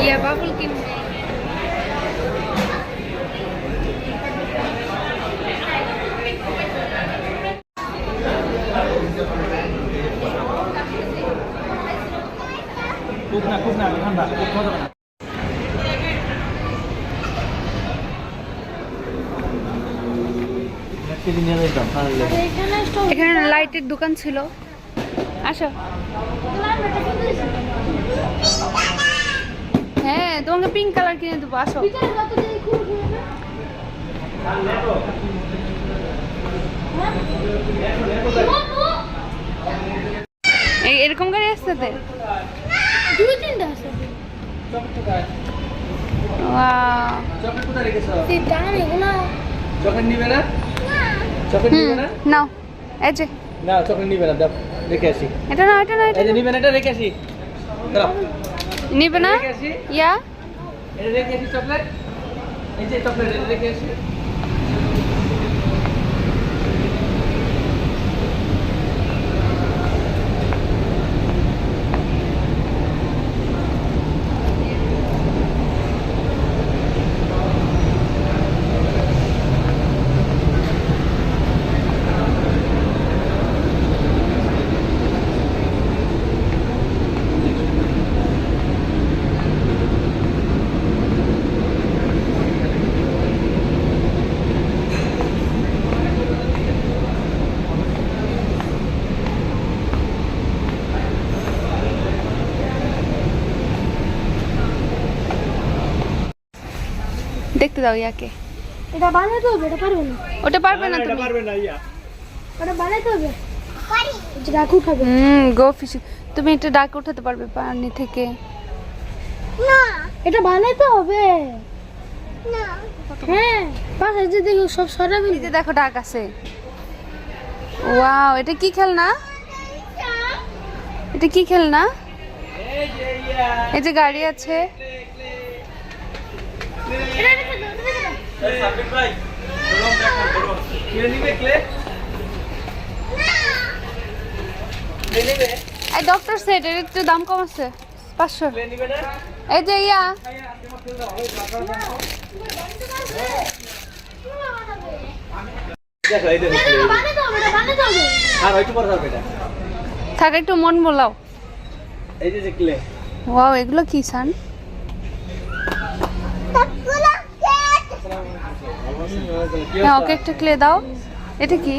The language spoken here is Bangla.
Iya, bubble Kim. Kukna, kukna, hamba, kukna. এখানে স্টল এখানে লাইটের দোকান ছিল। আসো। হ্যাঁ তোমাকে পিঙ্ক কালার কিনে দেবো আসো। এরকম গাড়ি আসছে তো? দুই তিনটা আছে. চকলেট কোথায় রেখেছো? সেই দাম এগুলো। চকলেট নিবে না? চকলেট নিবে না? নাও এই যে। না চকলেট নিবে না দাও রেখে আসি। এটা না এটা না এটা নিবে না এটা রেখে আসি। দাঁড়াও। নিবে না? ইয়া? এটা রেখে আসি চকলেট। এই যে চকলেট রেখে আসি। দেখতে দাও ইয়াকে। এটা বানাতে হবে এটা পারবে না। ওটা পারবে না তুমি। পারবে না ইয়া। ওটা বানাতে হবে। পারি। রাখু খাবে। হুম গো ফিশ তুমি এটা ডাক উঠাতে পারবে পানি থেকে। না। এটা বানাতে হবে। না। হ্যাঁ পাশে যে দেখো সব সরাবে। এই যে দেখো ডাক আছে। ওয়াও এটা কি খেলনা? এটা কি খেলনা? এই যে ইয়া। এই যে গাড়ি আছে এটা রেখে দাও এটা রেখে দাও এই সাবির ভাই গরম দেখো গরম। কিনে নিবে ক্লে ক্লে নিবে? এই ডক্টর সেট এর একটু দাম কম আছে পাঁচশো। ক্লে নিবে না? এই যে ইয়া। থাক একটু মন বলাও। এই যে যে ক্লে ওয়াও এগুলো কি সান? হ্যাঁ ওকে একটা ক্লে দাও। এটা কি?